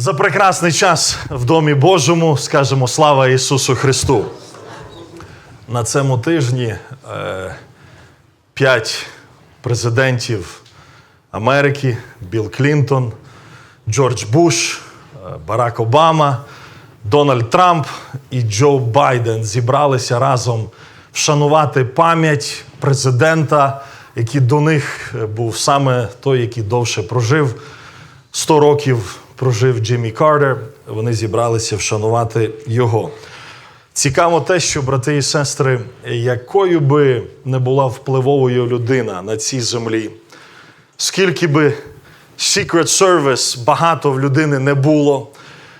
За прекрасний час в Домі Божому скажемо слава Ісусу Христу. На цьому тижні е, п'ять президентів Америки: Білл Клінтон, Джордж Буш, е, Барак Обама, Дональд Трамп і Джо Байден зібралися разом вшанувати пам'ять президента, який до них був саме той, який довше прожив. 100 років прожив Джиммі Картер. Вони зібралися вшанувати його. Цікаво те, що, брати і сестри, якою би не була впливовою людина на цій землі, скільки би Secret Service багато в людини не було,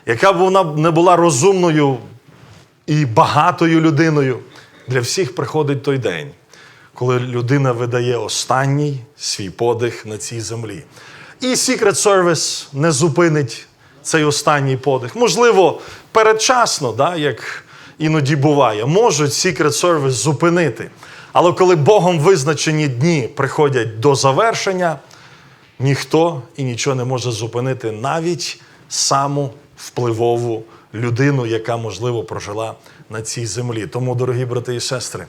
яка б вона не була розумною і багатою людиною, для всіх приходить той день, коли людина видає останній свій подих на цій землі. І Secret Service не зупинить цей останній подих. Можливо, передчасно, да, як іноді буває, можуть Secret Service зупинити. Але коли Богом визначені дні приходять до завершення, ніхто і нічого не може зупинити навіть саму впливову людину, яка, можливо, прожила на цій землі. Тому, дорогі брати і сестри,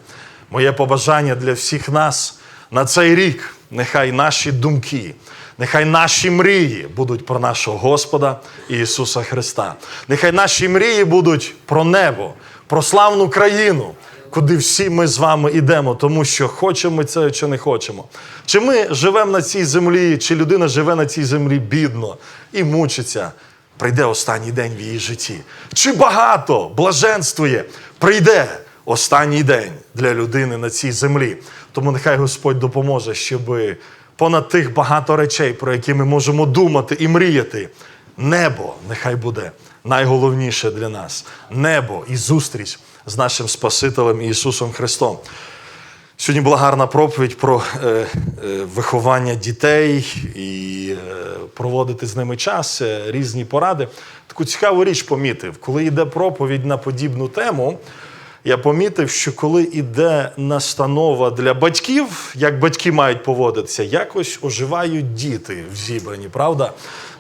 моє побажання для всіх нас на цей рік, нехай наші думки. Нехай наші мрії будуть про нашого Господа Ісуса Христа. Нехай наші мрії будуть про небо, про славну країну, куди всі ми з вами йдемо, тому що хочемо ми це чи не хочемо. Чи ми живемо на цій землі, чи людина живе на цій землі бідно і мучиться, прийде останній день в її житті. Чи багато блаженствує, прийде останній день для людини на цій землі. Тому нехай Господь допоможе, щоби понад тих багато речей, про які ми можемо думати і мріяти. Небо нехай буде найголовніше для нас. Небо і зустріч з нашим Спасителем Ісусом Христом. Сьогодні була гарна проповідь про е, е, виховання дітей і е, проводити з ними час, е, різні поради. Таку цікаву річ помітив, коли йде проповідь на подібну тему. Я помітив, що коли йде настанова для батьків, як батьки мають поводитися, якось оживають діти в зібранні, правда?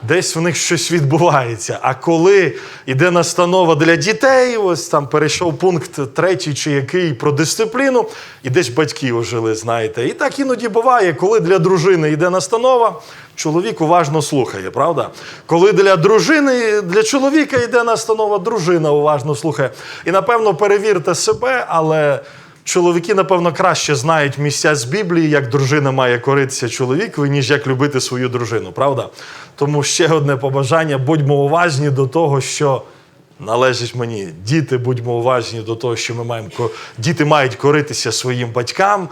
Десь в них щось відбувається. А коли йде настанова для дітей, ось там перейшов пункт третій чи який про дисципліну, і десь батьки ожили, знаєте. І так іноді буває, коли для дружини йде настанова, чоловік уважно слухає, правда? Коли для дружини, для чоловіка йде настанова, дружина уважно слухає. І напевно перевірте себе, але чоловіки, напевно, краще знають місця з Біблії, як дружина має коритися чоловікові, ніж як любити свою дружину, правда? Тому ще одне побажання: будьмо уважні до того, що. Належить мені, діти, будьмо уважні до того, що ми маємо діти мають коритися своїм батькам,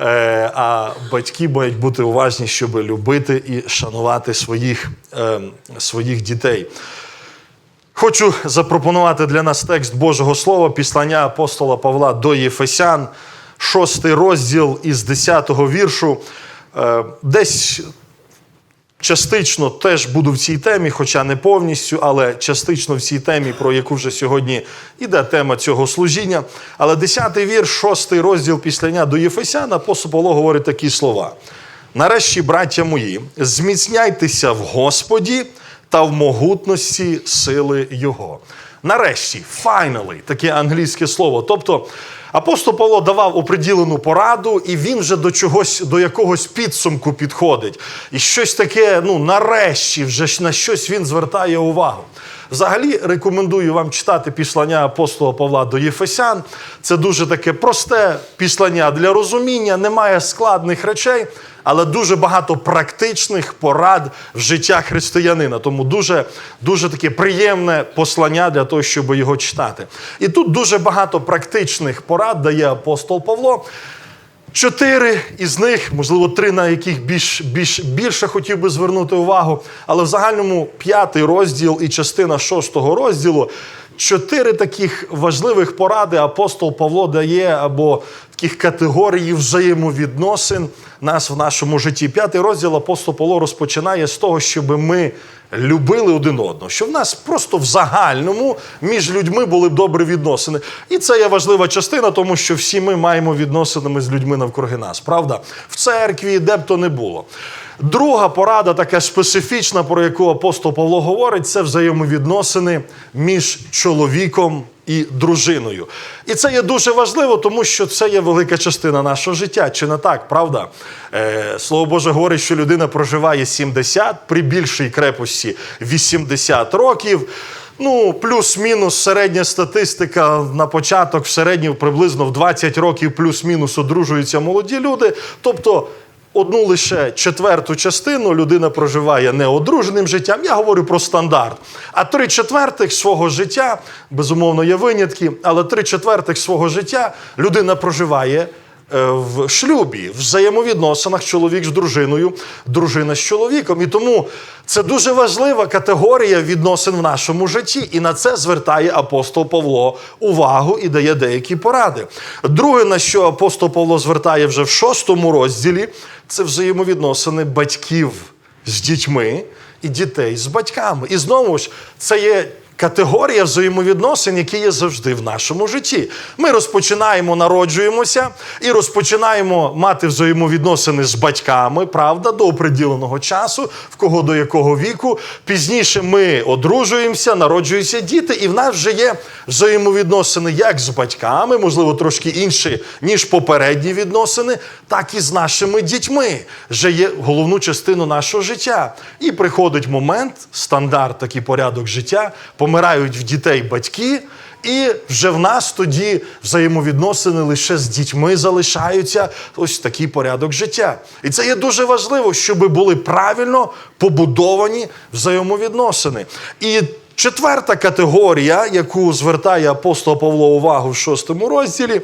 е, а батьки мають бути уважні, щоб любити і шанувати своїх, е, своїх дітей. Хочу запропонувати для нас текст Божого Слова, післання апостола Павла до Єфесян, шостий розділ із 10-го віршу. Е, Десь частично теж буду в цій темі, хоча не повністю, але частично в цій темі, про яку вже сьогодні йде тема цього служіння. Але 10-й вірш, 6 розділ післання до Єфесян, апостол Павло говорить такі слова. Нарешті, браття мої, зміцняйтеся в Господі та в могутності сили Його. Нарешті, finally, таке англійське слово. Тобто апостол Павло давав оприділену пораду, і він вже до чогось, до якогось підсумку підходить. І щось таке, ну нарешті, вже на щось він звертає увагу. Взагалі рекомендую вам читати післання апостола Павла до Єфесян. Це дуже таке просте післання для розуміння, немає складних речей, але дуже багато практичних порад в життя християнина. Тому дуже, дуже таке приємне послання для того, щоб його читати. І тут дуже багато практичних порад дає апостол Павло. Чотири із них, можливо, три, на яких більш, більш, більше хотів би звернути увагу, але в загальному п'ятий розділ і частина шостого розділу. Чотири таких важливих поради апостол Павло дає або таких категорій взаємовідносин нас в нашому житті. П'ятий розділ апостол Павло розпочинає з того, щоб ми любили один одного, що в нас просто в загальному між людьми були б добрі відносини. І це є важлива частина, тому що всі ми маємо відносини з людьми навкруги нас, правда? В церкві, де б то не було. Друга порада, така специфічна, про яку апостол Павло говорить, це взаємовідносини між чоловіком і дружиною. І це є дуже важливо, тому що це є велика частина нашого життя. Чи не так, правда? Е, Слово Боже говорить, що людина проживає 70, при більшій крепості 80 років. Ну, плюс-мінус середня статистика на початок в середньому приблизно в 20 років плюс-мінус одружуються молоді люди. Тобто одну лише четверту частину людина проживає неодруженим життям. Я говорю про стандарт. А три четвертих свого життя, безумовно, є винятки, але три четвертих свого життя людина проживає. Е, В шлюбі, в взаємовідносинах чоловік з дружиною, дружина з чоловіком. І тому це дуже важлива категорія відносин в нашому житті. І на це звертає апостол Павло увагу і дає деякі поради. Друге, на що апостол Павло звертає вже в шостому розділі, це взаємовідносини батьків з дітьми і дітей з батьками. І знову ж, це є категорія взаємовідносин, які є завжди в нашому житті. Ми розпочинаємо, народжуємося і розпочинаємо мати взаємовідносини з батьками, правда, до оприділеного часу, в кого до якого віку. Пізніше ми одружуємося, народжуються діти, і в нас вже є взаємовідносини як з батьками, можливо, трошки інші, ніж попередні відносини, так і з нашими дітьми. Вже є головну частину нашого життя. І приходить момент, стандарт, такий порядок життя, помирають в дітей батьки. І вже в нас тоді взаємовідносини лише з дітьми залишаються. Ось такий порядок життя. І це є дуже важливо, щоб були правильно побудовані взаємовідносини. І четверта категорія, яку звертає апостол Павло увагу в шостому розділі.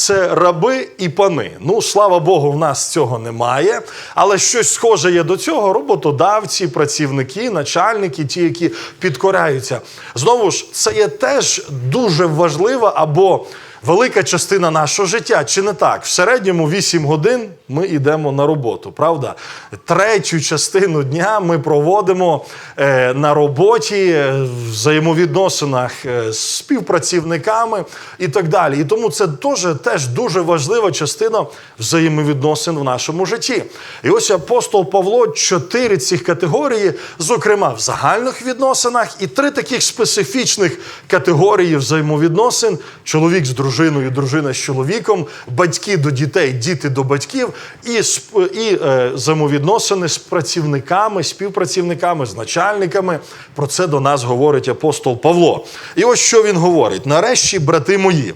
Це раби і пани. Ну, слава Богу, в нас цього немає. Але щось схоже є до цього: роботодавці, працівники, начальники, ті, які підкоряються. Знову ж, це є теж дуже важлива або велика частина нашого життя. Чи не так? В середньому 8 годин ми йдемо на роботу, правда? Третю частину дня ми проводимо е, на роботі, е, в взаємовідносинах е, з співпрацівниками і так далі. І тому це теж, теж дуже важлива частина взаємовідносин в нашому житті. І ось апостол Павло чотири цих категорії, зокрема в загальних відносинах, і три таких специфічних категорії взаємовідносин: чоловік з дружиною, дружина з чоловіком, батьки до дітей, діти до батьків, і, і е, взаємовідносини з працівниками, співпрацівниками, з начальниками. Про це до нас говорить апостол Павло. І ось що він говорить: нарешті, брати мої,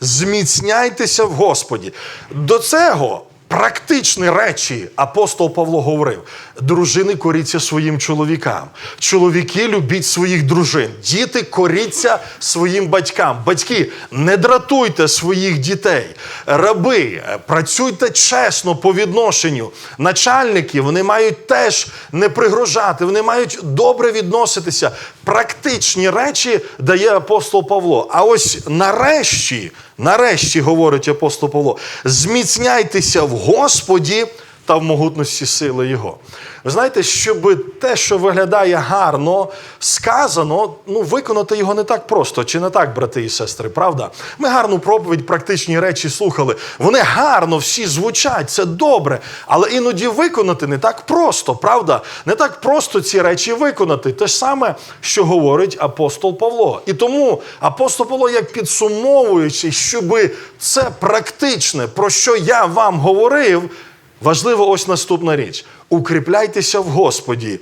зміцняйтеся в Господі. До цього. Практичні речі апостол Павло говорив: дружини коріться своїм чоловікам, чоловіки любіть своїх дружин, діти коріться своїм батькам. Батьки, не дратуйте своїх дітей, раби, працюйте чесно по відношенню. Начальники вони мають теж не пригрожати, вони мають добре відноситися. Практичні речі дає апостол Павло. А ось нарешті. Нарешті, говорить апостол Павло, зміцняйтеся в Господі та в могутності сили Його. Ви знаєте, щоб те, що виглядає гарно, сказано, ну, виконати його не так просто. Чи не так, брати і сестри, правда? Ми гарну проповідь, практичні речі слухали. Вони гарно всі звучать, це добре. Але іноді виконати не так просто, правда? Не так просто ці речі виконати. Те ж саме, що говорить апостол Павло. І тому апостол Павло, як підсумовуючи, щоб це практичне, про що я вам говорив, важливо ось наступна річ: укріпляйтеся в Господі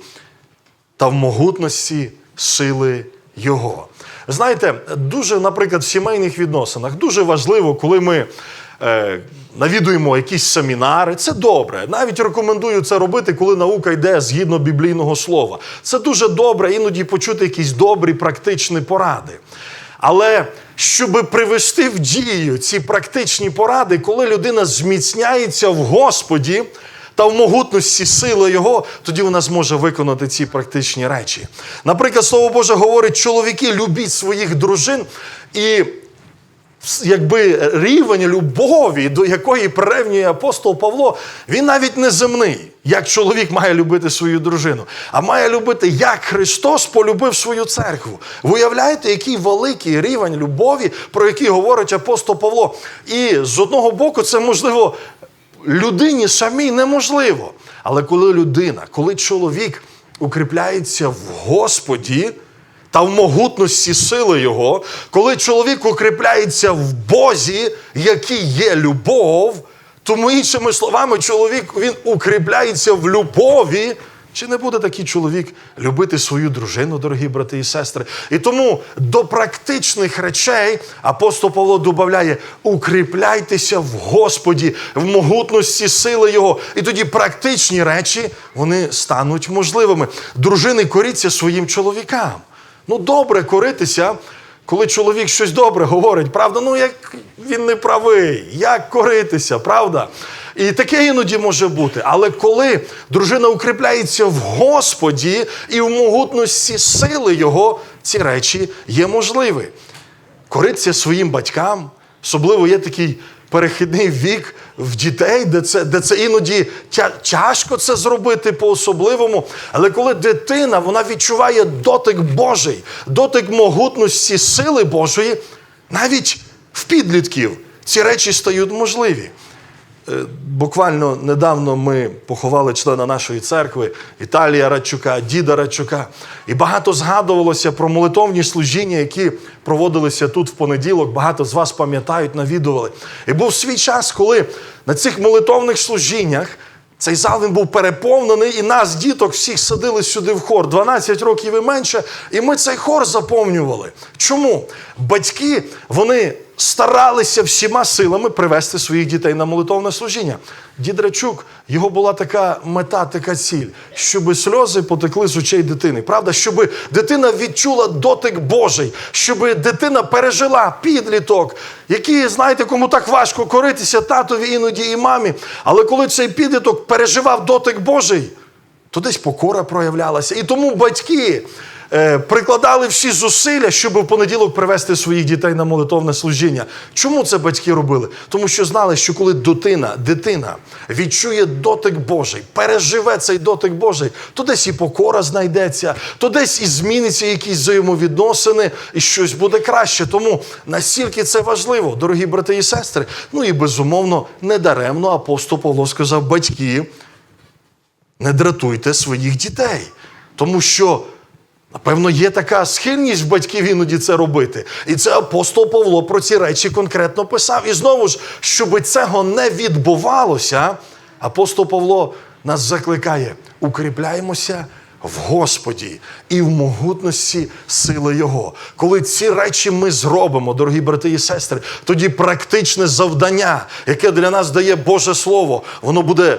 та в могутності сили Його. Знаєте, дуже, наприклад, в сімейних відносинах дуже важливо, коли ми е, навідуємо якісь семінари. Це добре. Навіть рекомендую це робити, коли наука йде згідно біблійного слова. Це дуже добре, іноді почути якісь добрі практичні поради. Але щоб привести в дію ці практичні поради, коли людина зміцняється в Господі та в могутності сили Його, тоді вона зможе виконати ці практичні речі. Наприклад, Слово Боже говорить, чоловіки, любіть своїх дружин і якби рівень любові, до якої приревнює апостол Павло, він навіть не земний, як чоловік має любити свою дружину, а має любити, як Христос полюбив свою церкву. Ви уявляєте, який великий рівень любові, про який говорить апостол Павло. І з одного боку, це можливо людині самій неможливо. Але коли людина, коли чоловік укріпляється в Господі та в могутності сили Його, коли чоловік укріпляється в Бозі, який є любов, тому іншими словами, чоловік він укріпляється в любові. Чи не буде такий чоловік любити свою дружину, дорогі брати і сестри? І тому до практичних речей апостол Павло додає: укріпляйтеся в Господі, в могутності сили Його. І тоді практичні речі вони стануть можливими. Дружини коріться своїм чоловікам. Ну, добре коритися, коли чоловік щось добре говорить, правда? Ну, як він не правий, як коритися, правда? І таке іноді може бути. Але коли дружина укріпляється в Господі і в могутності сили Його, ці речі є можливі. Коритися своїм батькам, особливо є такий перехідний вік в дітей, де це, де це іноді тя, тяжко це зробити по-особливому. Але коли дитина вона відчуває дотик Божий, дотик могутності сили Божої, навіть в підлітків ці речі стають можливі. Е, Буквально недавно ми поховали члена нашої церкви Віталія Радчука, діда Радчука. І багато згадувалося про молитовні служіння, які проводилися тут в понеділок. Багато з вас пам'ятають, навідували. І був свій час, коли на цих молитовних служіннях цей зал він був переповнений, і нас, діток, всіх садили сюди в хор 12 років і менше. І ми цей хор заповнювали. Чому? Батьки вони старалися всіма силами привести своїх дітей на молитовне служіння. Дід Рачук, його була така мета, така ціль, щоб сльози потекли з очей дитини. Правда, щоб дитина відчула дотик Божий, щоб дитина пережила підліток, який, знаєте, кому так важко коритися татові іноді і мамі. Але коли цей підліток переживав дотик Божий, то десь покора проявлялася. І тому батьки прикладали всі зусилля, щоб в понеділок привести своїх дітей на молитовне служіння. Чому це батьки робили? Тому що знали, що коли дитина, дитина відчує дотик Божий, переживе цей дотик Божий, то десь і покора знайдеться, то десь і зміниться якісь взаємовідносини, і щось буде краще. Тому настільки це важливо, дорогі брати і сестри. Ну і безумовно, недаремно апостол Павло сказав батьки не дратуйте своїх дітей. Тому що, напевно, є така схильність батьків іноді це робити. І це апостол Павло про ці речі конкретно писав. І знову ж, щоб цього не відбувалося, апостол Павло нас закликає: укріпляємося. В Господі і в могутності сили Його. Коли ці речі ми зробимо, дорогі брати і сестри, тоді практичне завдання, яке для нас дає Боже Слово, воно буде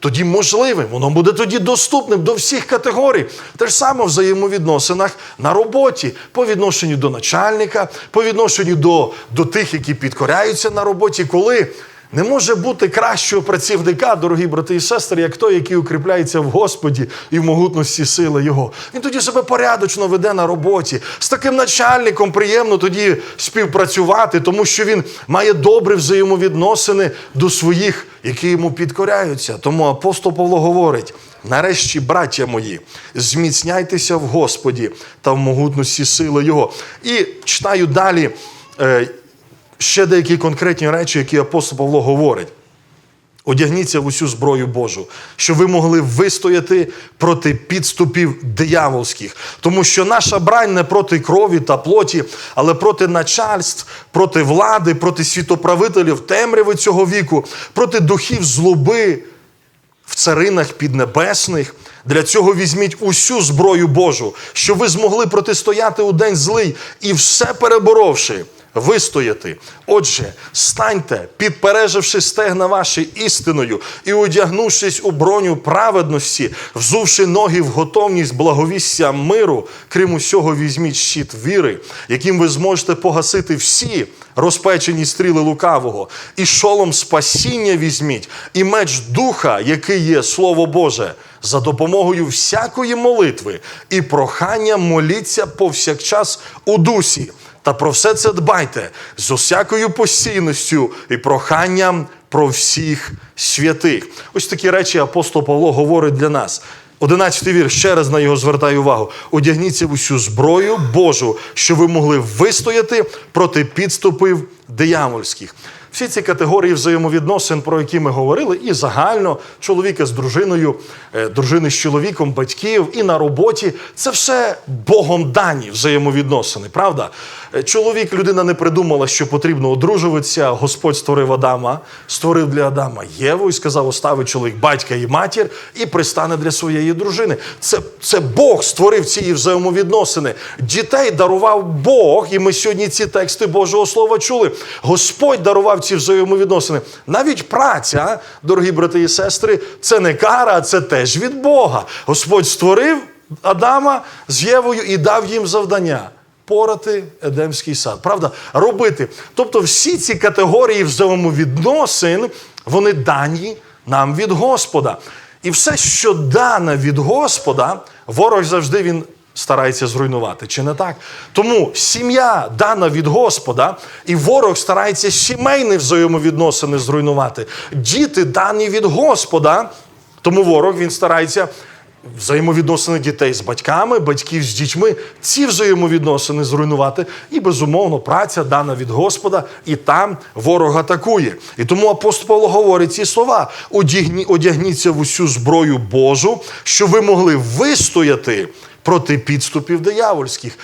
тоді можливим, воно буде тоді доступним до всіх категорій. Те ж саме в взаємовідносинах на роботі, по відношенню до начальника, по відношенню до, до тих, які підкоряються на роботі, коли не може бути кращого працівника, дорогі брати і сестри, як той, який укріпляється в Господі і в могутності сили Його. Він тоді себе порядочно веде на роботі. З таким начальником приємно тоді співпрацювати, тому що він має добрі взаємовідносини до своїх, які йому підкоряються. Тому апостол Павло говорить: нарешті, браття мої, зміцняйтеся в Господі та в могутності сили Його. І читаю далі. е, ще деякі конкретні речі, які апостол Павло говорить. Одягніться в усю зброю Божу, щоб ви могли вистояти проти підступів дияволських. Тому що наша брань не проти крові та плоті, але проти начальств, проти влади, проти світоправителів темряви цього віку, проти духів злоби в царинах піднебесних. Для цього візьміть усю зброю Божу, щоб ви змогли протистояти у день злий і все переборовши вистояти. Отже, станьте, підпереживши стегна ваші істиною і одягнувшись у броню праведності, взувши ноги в готовність благовістя миру, крім усього, візьміть щит віри, яким ви зможете погасити всі розпечені стріли лукавого, і шолом спасіння візьміть, і меч духа, який є Слово Боже. За допомогою всякої молитви і прохання моліться повсякчас у дусі Та про все це дбайте з усякою постійністю і проханням про всіх святих. Ось такі речі апостол Павло говорить для нас. Одинадцятий вірш, ще раз на його звертаю увагу. Одягніться в усю зброю Божу, що ви могли вистояти проти підступів диявольських. Всі ці категорії взаємовідносин, про які ми говорили, і загально чоловіка з дружиною, е, дружини з чоловіком, батьків, і на роботі це все Богом дані взаємовідносини. Правда? Е, Чоловік, людина не придумала, що потрібно одружуватися. Господь створив Адама, створив для Адама Єву і сказав: оставить чоловік батька і матір і пристане для своєї дружини. Це, це Бог створив ці взаємовідносини. Дітей дарував Бог, і ми сьогодні ці тексти Божого Слова чули. Господь дарував ці взаємовідносини. Навіть праця, дорогі брати і сестри, це не кара, це теж від Бога. Господь створив Адама з Євою і дав їм завдання. Порати Едемський сад, правда, робити. Тобто, всі ці категорії взаємовідносин, вони дані нам від Господа. І все, що дане від Господа, ворог завжди він старається зруйнувати. Чи не так? Тому сім'я дана від Господа, і ворог старається сімейні взаємовідносини зруйнувати. Діти дані від Господа, тому ворог він старається взаємовідносини дітей з батьками, батьків з дітьми, ці взаємовідносини зруйнувати. І, безумовно, праця дана від Господа, і там ворог атакує. І тому апостол Павло говорить ці слова: одягні, одягніться в усю зброю Божу, щоб ви могли вистояти. Проти підступів диявольських.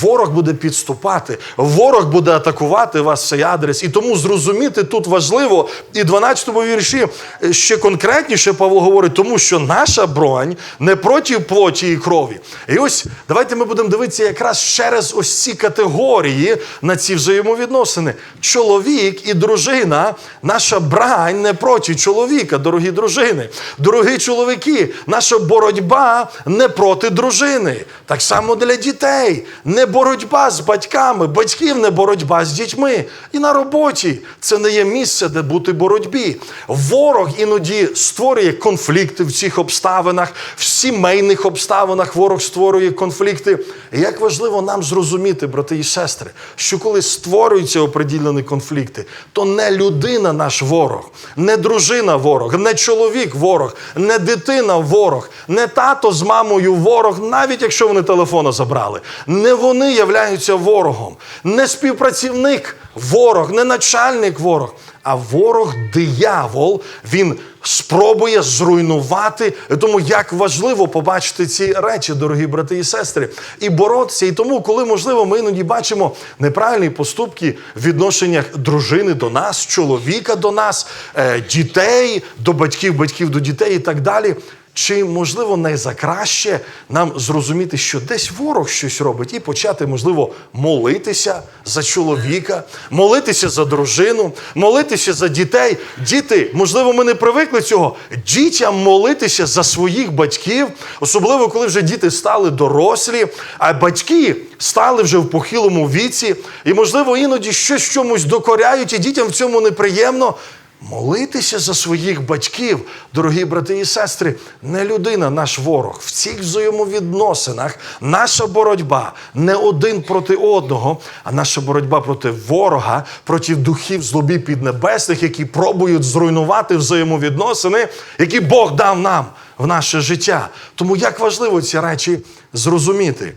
Ворог буде підступати, ворог буде атакувати вас в цей адрес. І тому зрозуміти тут важливо, і 12-му вірші е, ще конкретніше Павло говорить, тому що наша бронь не проти плоті і крові. І ось давайте ми будемо дивитися якраз через ось ці категорії на ці взаємовідносини. Чоловік і дружина, наша брань не проти чоловіка, дорогі дружини. Дорогі чоловіки, наша боротьба не проти дружини. Так само для дітей. Не боротьба з батьками, батьків не боротьба з дітьми. І на роботі це не є місце, де бути боротьбі. Ворог іноді створює конфлікти в цих обставинах, в сімейних обставинах ворог створює конфлікти. Як важливо нам зрозуміти, брати і сестри, що коли створюються оприділені конфлікти, то не людина наш ворог, не дружина ворог, не чоловік ворог, не дитина ворог, не тато з мамою ворог, навіть якщо вони телефона забрали. Не вони являються ворогом, не співпрацівник ворог, не начальник ворог, а ворог диявол. Він спробує зруйнувати. Тому як важливо побачити ці речі, дорогі брати і сестри, і боротися. І тому, коли можливо, ми іноді бачимо неправильні поступки в відношеннях дружини до нас, чоловіка до нас, е, дітей до батьків, батьків до дітей і так далі. Чи можливо не краще нам зрозуміти, що десь ворог щось робить, і почати, можливо, молитися за чоловіка, молитися за дружину, молитися за дітей. Діти, можливо, ми не привикли цього. Дітям молитися за своїх батьків, особливо коли вже діти стали дорослі, а батьки стали вже в похилому віці, і, можливо, іноді щось чомусь докоряють, і дітям в цьому неприємно. Молитися за своїх батьків, дорогі брати і сестри, не людина наш ворог. В цих взаємовідносинах наша боротьба не один проти одного, а наша боротьба проти ворога, проти духів злобі піднебесних, які пробують зруйнувати взаємовідносини, які Бог дав нам в наше життя. Тому як важливо ці речі зрозуміти.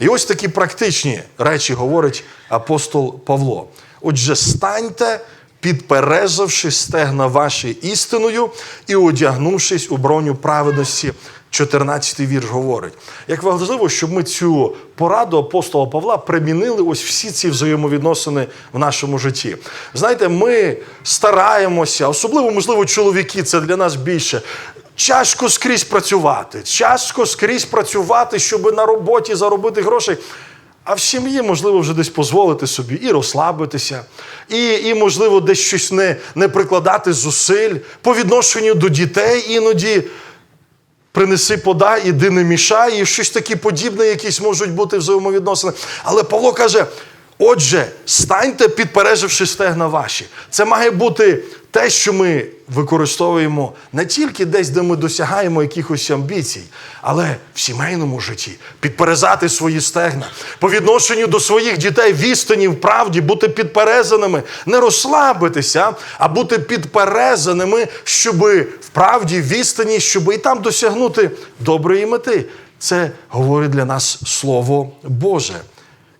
І ось такі практичні речі говорить апостол Павло. Отже, станьте підперезавши стегна ваші істиною і одягнувшись у броню праведності. 14-й вірш говорить. Як важливо, щоб ми цю пораду апостола Павла примінили ось всі ці взаємовідносини в нашому житті. Знаєте, ми стараємося, особливо, можливо, чоловіки, це для нас більше. Тяжко скрізь працювати, тяжко скрізь працювати, щоб на роботі заробити грошей. А в сім'ї, можливо, вже десь дозволити собі і розслабитися, і, і можливо, десь щось не, не прикладати зусиль по відношенню до дітей іноді. Принеси, подай, іди не мішай, і щось таке подібне, якісь можуть бути взаємовідносини. Але Павло каже: Отже, станьте, підпереживши стегна ваші. Це має бути те, що ми використовуємо не тільки десь, де ми досягаємо якихось амбіцій, але в сімейному житті підперезати свої стегна по відношенню до своїх дітей в істині, в правді, бути підперезаними, не розслабитися, а бути підперезаними, щоб в правді, в істині, щоб і там досягнути доброї мети. Це говорить для нас Слово Боже.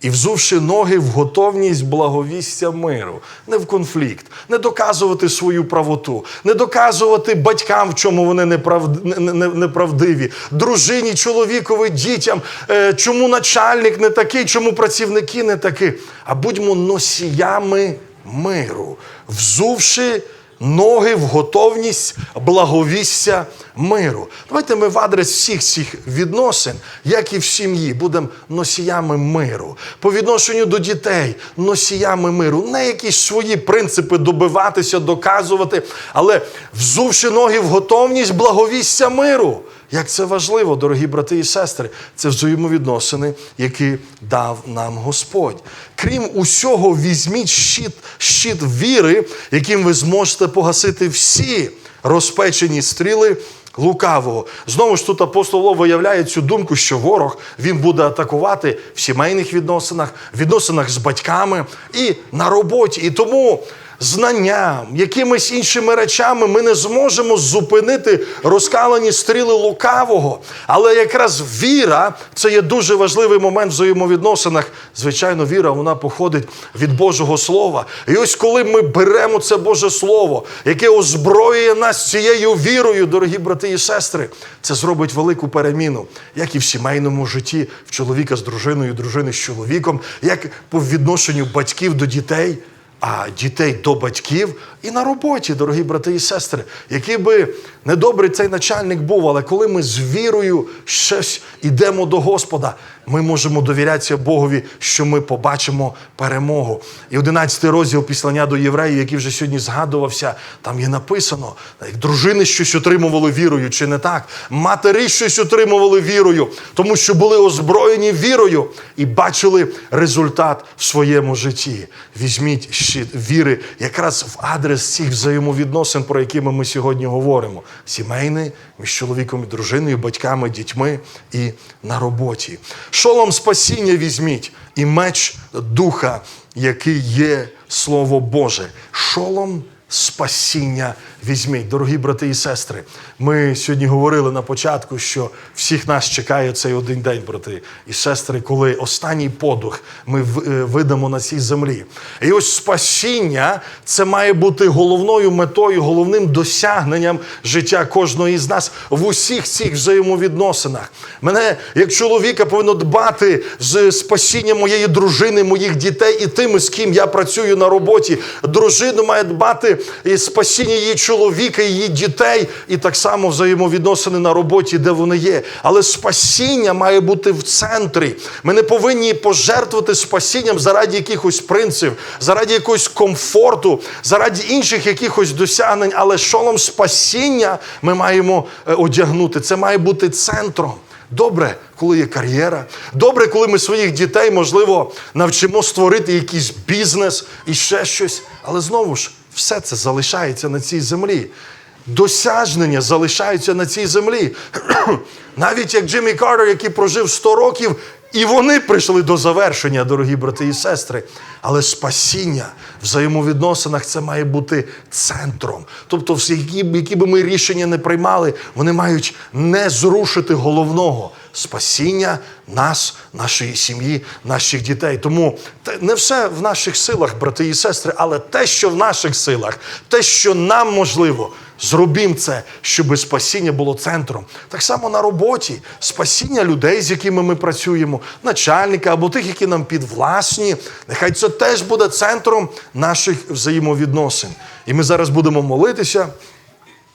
І взувши ноги в готовність благовістя миру, не в конфлікт, не доказувати свою правоту, не доказувати батькам, в чому вони неправд... не- не- неправдиві, дружині, чоловікові, дітям, е, чому начальник не такий, чому працівники не такі. А будьмо носіями миру, взувши ноги в готовність благовістя миру. Давайте ми в адрес всіх цих відносин, як і в сім'ї, будемо носіями миру. По відношенню до дітей, носіями миру. Не якісь свої принципи добиватися, доказувати, але взувши ноги в готовність благовістя миру. Як це важливо, дорогі брати і сестри, це взаємовідносини, які дав нам Господь. Крім усього, візьміть щит, щит віри, яким ви зможете погасити всі розпечені стріли лукавого. Знову ж тут апостол виявляє цю думку, що ворог він буде атакувати в сімейних відносинах, в відносинах з батьками і на роботі. І тому знанням, якимись іншими речами ми не зможемо зупинити розкалені стріли лукавого. Але якраз віра це є дуже важливий момент в взаємовідносинах. Звичайно, віра вона походить від Божого Слова. І ось коли ми беремо це Боже Слово, яке озброює нас цією вірою, дорогі брати і сестри, це зробить велику переміну, як і в сімейному житті, в чоловіка з дружиною, дружини з чоловіком, як по відношенню батьків до дітей а дітей до батьків і на роботі, дорогі брати і сестри, який би недобрий цей начальник був, але коли ми з вірою щось йдемо до Господа, ми можемо довірятися Богові, що ми побачимо перемогу. І 11 розділ післання до євреїв, який вже сьогодні згадувався, там є написано, як дружини щось отримували вірою, чи не так? Матері щось отримували вірою, тому що були озброєні вірою і бачили результат в своєму житті. Візьміть щит віри якраз в адрес цих взаємовідносин, про які ми сьогодні говоримо: сімейний, між чоловіком і дружиною, батьками, дітьми і на роботі. Шолом спасіння візьміть і меч духа, який є Слово Боже. Шолом спасіння візьміть. Дорогі брати і сестри, ми сьогодні говорили на початку, що всіх нас чекає цей один день, брати і сестри, коли останній подух ми е, видамо на цій землі. І ось спасіння це має бути головною метою, головним досягненням життя кожного із нас в усіх цих взаємовідносинах. Мене, як чоловіка, повинно дбати з спасіння моєї дружини, моїх дітей і тими, з ким я працюю на роботі. Дружина має дбати і спасіння її чоловіка, її дітей, і так само взаємовідносини на роботі, де вони є. Але спасіння має бути в центрі. Ми не повинні пожертвувати спасінням заради якихось принципів, заради якогось комфорту, заради інших якихось досягнень. Але шолом спасіння ми маємо е, одягнути. Це має бути центром. Добре, коли є кар'єра. Добре, коли ми своїх дітей, можливо, навчимо створити якийсь бізнес і ще щось. Але знову ж, все це залишається на цій землі. Досягнення залишаються на цій землі. Навіть як Джиммі Картер, який прожив 100 років, і вони прийшли до завершення, дорогі брати і сестри. Але спасіння в взаємовідносинах це має бути центром. Тобто, всі, які, би ми рішення не приймали, вони мають не зрушити головного спасіння нас, нашої сім'ї, наших дітей. Тому не все в наших силах, брати і сестри, але те, що в наших силах, те, що нам можливо. Зробімо це, щоб спасіння було центром. Так само на роботі, спасіння людей, з якими ми працюємо, начальника або тих, які нам підвласні. Нехай це теж буде центром наших взаємовідносин. І ми зараз будемо молитися.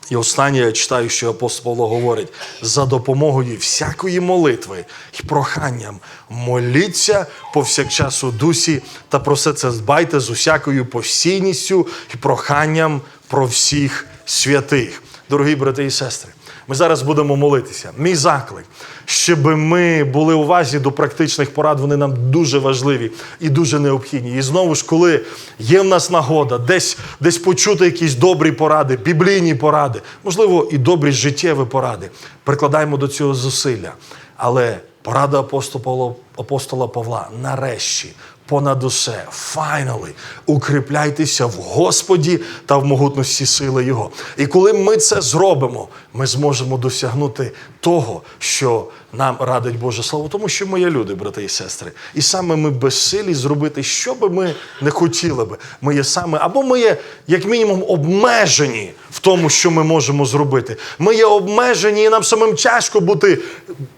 І останнє я читаю, що апостол Павло говорить: за допомогою всякої молитви і проханням моліться повсякчас у дусі та про все це дбайте з усякою постійністю і проханням про всіх святих. Дорогі брати і сестри, Ми зараз будемо молитися. Мій заклик, щоб ми були уважні до практичних порад, вони нам дуже важливі і дуже необхідні. І знову ж, коли є в нас нагода десь, десь почути якісь добрі поради, біблійні поради, можливо, і добрі життєві поради, прикладаємо до цього зусилля. Але порада апостола, апостола Павла нарешті. Понад усе, finally, укріпляйтеся в Господі та в могутності сили Його. І коли ми це зробимо, ми зможемо досягнути того, що нам радить Боже Слово, тому що ми є люди, брати і сестри. І саме ми безсилі зробити, що би ми не хотіли би. Ми є саме, або ми є, як мінімум, обмежені в тому, що ми можемо зробити. Ми є обмежені, і нам самим тяжко бути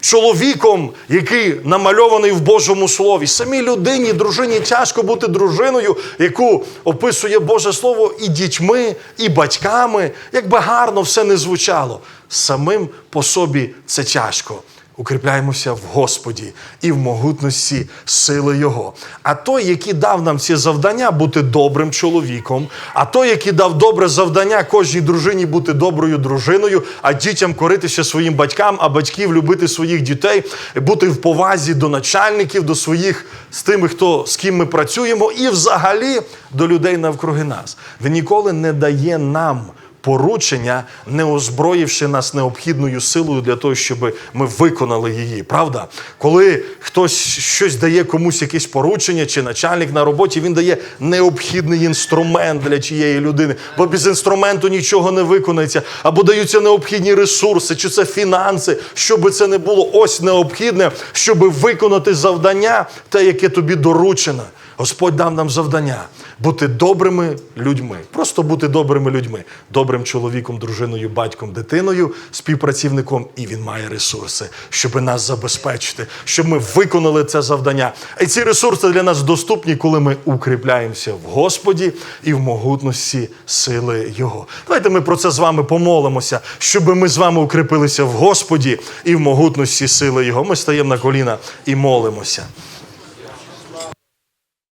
чоловіком, який намальований в Божому Слові. Самій людині, дружині тяжко бути дружиною, яку описує Боже Слово і дітьми, і батьками. Як би гарно все не звучало. Самим по собі це тяжко. Укріпляємося в Господі і в могутності сили Його. А той, який дав нам ці завдання бути добрим чоловіком, а той, який дав добре завдання кожній дружині бути доброю дружиною, а дітям коритися своїм батькам, а батьків любити своїх дітей, бути в повазі до начальників, до своїх з тими, хто з ким ми працюємо, і взагалі до людей навкруги нас. Він ніколи не дає нам поручення, не озброївши нас необхідною силою для того, щоб ми виконали її. Правда? Коли хтось щось дає комусь якесь поручення, чи начальник на роботі, він дає необхідний інструмент для чиєї людини, бо без інструменту нічого не виконається, або даються необхідні ресурси, чи це фінанси, що би це не було, ось необхідне, щоб виконати завдання, те, яке тобі доручено. Господь дав нам завдання бути добрими людьми, просто бути добрими людьми, добрим чоловіком, дружиною, батьком, дитиною, співпрацівником, і він має ресурси, щоб нас забезпечити, щоб ми виконали це завдання. І ці ресурси для нас доступні, коли ми укріпляємося в Господі і в могутності сили Його. Давайте ми про це з вами помолимося, щоб ми з вами укріпилися в Господі і в могутності сили Його. Ми стаємо на коліна і молимося.